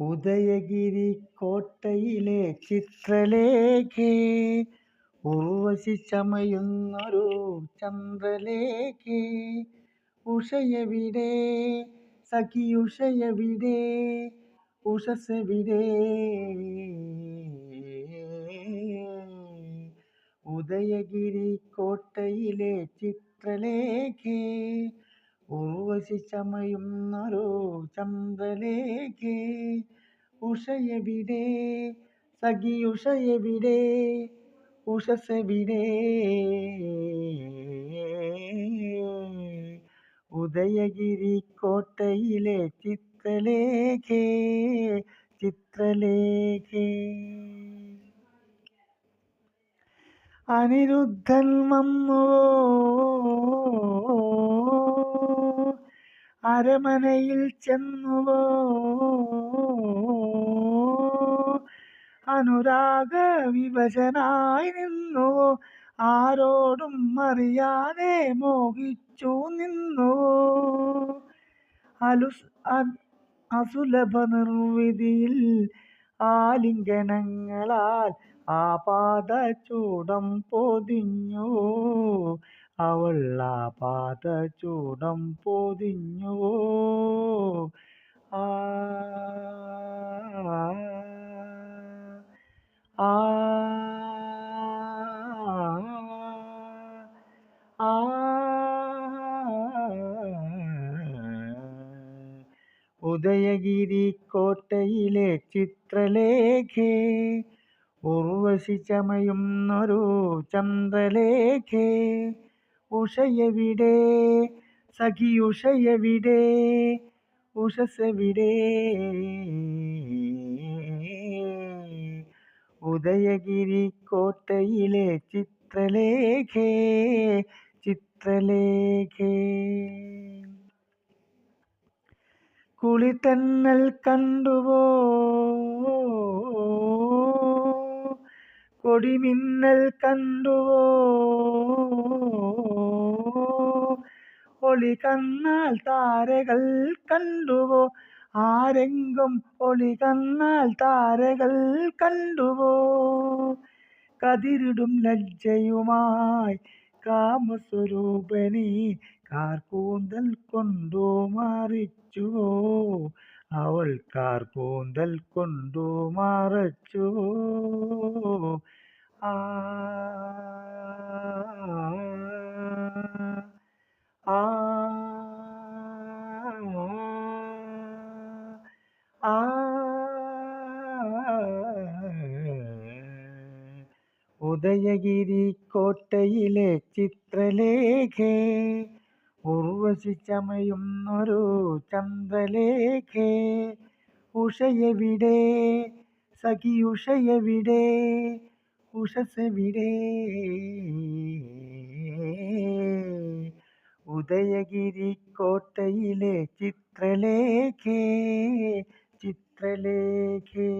ഉദയഗിരി കോട്ടയിലെ ചിത്രലേഖേ ഉർവശി ചമയുന്നൊരു ചന്ദ്രലേഖേ. ഉഷയവിടെ സഖി ഉഷയവിടെ ഉഷസവിടെ. ഉദയഗിരി കോട്ടയിലെ ചിത്രലേഖേ ഉർവശി ചമയുന്നൊരു ചന്ദ്രലേഖേ ഉഷയവിടെ? സഖി ഉഷയവിടെ? ഉഷസവിടെ? ഉദയഗിരി കോട്ടയിലെ ചിത്രലേഖേ ചിത്രലേഖേ. അനിരുദ്ധൻ വന്നു അരമനയിൽ ചെന്നുവോ? അനുരാഗ വിഭജനായി നിന്നുവോ? ആരോടും അറിയാതെ മോഹിച്ചു നിന്നുവോ? അലുസ് അസുലഭ നിർവിധിയിൽ ആലിംഗനങ്ങളാൽ ആപാദചൂടം പൊതിഞ്ഞു. അവൾ ആപാദചൂടം പൊതിഞ്ഞു ആ ആ ആ ഉദയഗിരി കോട്ടയിലെ ചിത്രലേഖേ ഉർവശി ചമയുന്നൊരു ചന്ദ്രലേഖേ ഉഷയവിടെ? സഖി ഉഷയവിടെ ഉഷസവിടെ ഉദയഗിരി കോട്ടയിലെ ചിത്രലേഖേ ചിത്രലേഖേ. കുളിത്തന്നൽ കണ്ടുവോ? കൊടിമിന്നൽ കണ്ടുവോ? ഒളി കണ്ണാൽ താരകൾ കണ്ടുവോ? ആരെങ്കും ഒളി കണ്ണാൽ താരകൾ കണ്ടുവോ? കതിരിടും ലജ്ജയുമായി കാമസ്വരൂപനി കാർക്കൂന്തൽ കൊണ്ടു മാറിച്ചുവോ? അവൾ കാർക്കൂന്തൽ കൊണ്ടു മറച്ചുവോ? ആ ഉദയഗിരി കോട്ടയിലെ ചിത്രലേഖേ. ഉർവശി ചമയുന്നൊരു ചന്ദ്രലേഖേ. ഉഷയവിടെ സഖി ഉഷയവിടെ ഉഷസവിടെ. ഉദയഗിരി കോട്ടയിലെ ചിത്രലേഖേ ചിത്രലേഖേ.